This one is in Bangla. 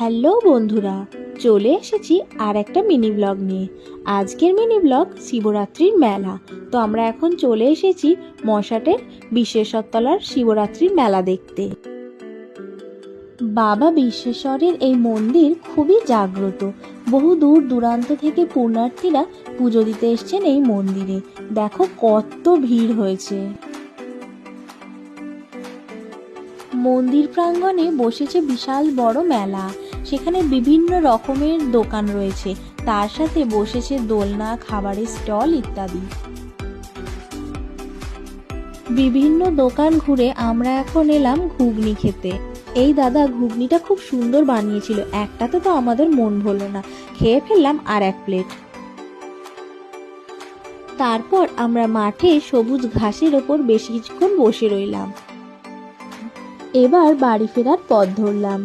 হ্যালো বন্ধুরা, চলে এসেছি আর একটা মিনি ব্লগ নিয়ে। আজকের মিনি ব্লগ শিবরাত্রির মেলা। তো আমরা এখন চলে এসেছি মশাটের বিশ্বেশ্বরতলার শিবরাত্রির মেলা দেখতে। বাবা বিশ্বেশ্বরের এই মন্দির খুবই জাগ্রত। বহু দূর দূরান্ত থেকে পুণ্যার্থীরা পুজো দিতে এসছেন এই মন্দিরে। দেখো কত ভিড় হয়েছে। মন্দির প্রাঙ্গণে বসেছে বিশাল বড় মেলা। সেখানে বিভিন্ন রকমের দোকান রয়েছে। তার সাথে বসেছে দোলনা, খাবারের স্টল ইত্যাদি। বিভিন্ন দোকান ঘুরে আমরা এখন এলাম ঘুগনি খেতে। এই দাদা ঘুগনিটা খুব সুন্দর বানিয়েছিল। একটাতে তো আমাদের মন ভরল না। খেয়ে ফেললাম আর এক প্লেট। তারপর আমরা মাঠে সবুজ ঘাসের ওপর বেশ কিছুক্ষণ বসে রইলাম। এবার বাড়ি ফেরার পথ ধরলাম।